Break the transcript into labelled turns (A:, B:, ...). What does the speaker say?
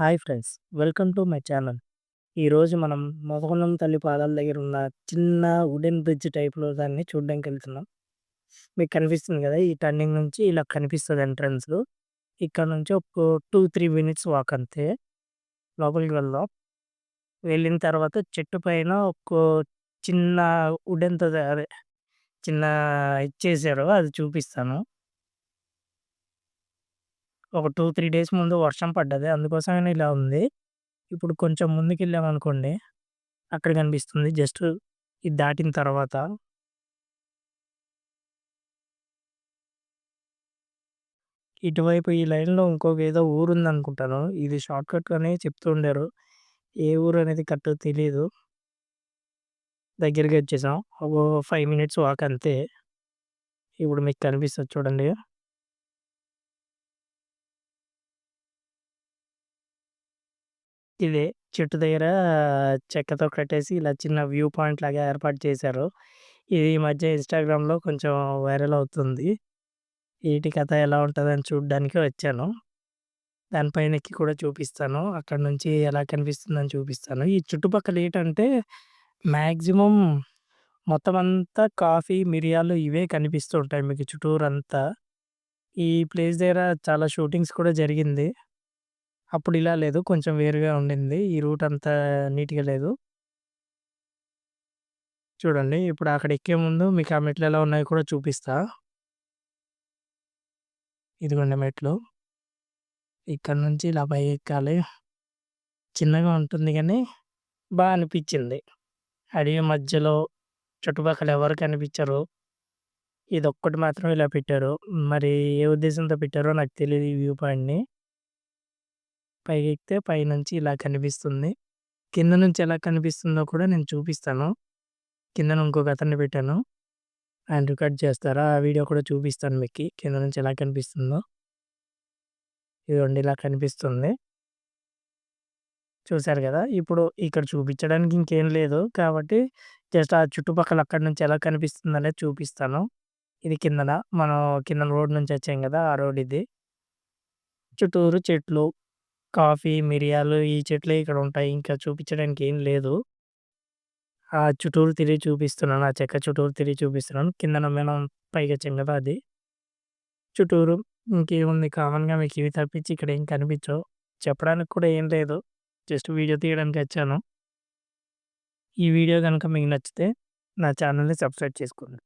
A: Hi friends welcome to my channel. ఈరోజు మనం మొదగొండం తల్లి పాదాల దగ్గర ఉన్న చిన్న వుడెన్ బ్రిడ్జ్ టైప్లో దాన్ని చూడడానికి వెళ్తున్నాం. మీకు కనిపిస్తుంది కదా ఈ టర్నింగ్ నుంచి ఇలా కనిపిస్తుంది ఎంట్రన్స్. ఇక్కడ నుంచి ఒక టూ త్రీ మినిట్స్ వాక్ అంతే. లోపలికి వెళ్దాం. వెళ్ళిన తర్వాత చెట్టు పైన ఒక చిన్న వుడెన్తో అదే చిన్న ఇచ్చేసారు అది చూపిస్తాను. ఒక టూ త్రీ డేస్ ముందు వర్షం పడ్డది. అందుకోసమని ఇలా ఉంది. ఇప్పుడు కొంచెం ముందుకెళ్ళామనుకోండి అక్కడ కనిపిస్తుంది. జస్ట్ ఇది దాటిన తర్వాత ఇటువైపు ఈ లైన్‌లో ఇంకొక ఏదో ఊరుందనుకుంటాను. ఇది షార్ట్‌కట్ అని చెప్తుండారు. ఏ ఊరు అనేది కరెక్ట్‌గా తెలీదు. దగ్గరికి వచ్చేసాం. ఒక ఫైవ్ మినిట్స్ వాక్ అంతే. ఇప్పుడు మీకు కనిపిస్తది చూడండి. ఇదే చెట్టు దగ్గర చెక్కతో కట్టేసి ఇలా చిన్న వ్యూ పాయింట్ లాగా ఏర్పాటు చేశారు. ఇది ఈ మధ్య ఇన్‌స్టాగ్రామ్‌లో కొంచెం వైరల్ అవుతుంది. వీటి కథ ఎలా ఉంటదని చూడ్డానికి వచ్చాను. దానిపైన ఎక్కి కూడా చూపిస్తాను. అక్కడ నుంచి ఎలా కనిపిస్తుందని చూపిస్తాను. ఈ చుట్టుపక్కల ఏటంటే మాక్సిమం మొత్తం అంతా కాఫీ, మిరియాలు ఇవే కనిపిస్తూ ఉంటాయి మీకు చుట్టూరంతా. ఈ ప్లేస్ దగ్గర చాలా షూటింగ్స్ కూడా జరిగింది. అప్పుడు ఇలా లేదు. కొంచెం వేరుగా ఉండింది. ఈ రూట్ అంత నీట్‌గా లేదు. చూడండి. ఇప్పుడు అక్కడ ఎక్కే ముందు మీకు ఆ మెట్లు ఎలా ఉన్నాయో కూడా చూపిస్తా. ఇదిగోండి మెట్లు. ఇక్కడ నుంచి ఇలా పైకెక్కాలి. చిన్నగా ఉంటుంది గానీ, బా అనిపిచ్చింది. అడవి మధ్యలో చుట్టుపక్కల ఎవరు కనిపిచ్చరు. ఇదొక్కటి మాత్రం ఇలా పెట్టారు. మరి ఏ ఉద్దేశంతో పెట్టారో నాకు తెలీదు ఈ వ్యూ పాయింట్‌ని. పైకెక్కితే పైనుంచి ఇలా కనిపిస్తుంది. కింద నుంచి ఎలా కనిపిస్తుందో కూడా నేను చూపిస్తాను. కిందన ఇంకొకతన్ని పెట్టాను. ఆయన రికార్డ్ చేస్తారా ఆ వీడియో కూడా చూపిస్తాను మీకు కింద నుంచి ఎలా కనిపిస్తుందో. ఇదిగోండి ఇలా కనిపిస్తుంది. చూశారు కదా ఇప్పుడు ఇక్కడ చూపించడానికి ఇంకేం లేదు. కాబట్టి జస్ట్ ఆ చుట్టుపక్కల అక్కడి నుంచి ఎలా కనిపిస్తుందనేది చూపిస్తాను. ఇది కిందన. మనం కిందన రోడ్ నుంచి వచ్చాం కదా ఆ రోడ్ ఇది. చుట్టూరు చెట్లు. కాఫీ, మిరియాలు ఈ చెట్లే ఇక్కడ ఉంటాయి. ఇంకా చూపిచ్చడానికి ఏం లేదు. ఆ చుట్టూరు తిరిగి చూపిస్తున్నాను. ఆ చెక్క చుట్టూరు తిరిగి చూపిస్తున్నాను. కిందన మనం పైగా గదా! అది. చుట్టూరు ఇంకేముంది కామన్‌గా మీకు ఇవి తప్పించి ఇక్కడ ఏం కనిపించవు. చెప్పడానికి కూడా ఏం లేదు. జస్ట్ వీడియో తీయడానికి వచ్చాను. ఈ వీడియో గనుక మీకు నచ్చితే నా ఛానల్‌ని సబ్స్క్రైబ్ చేసుకోండి.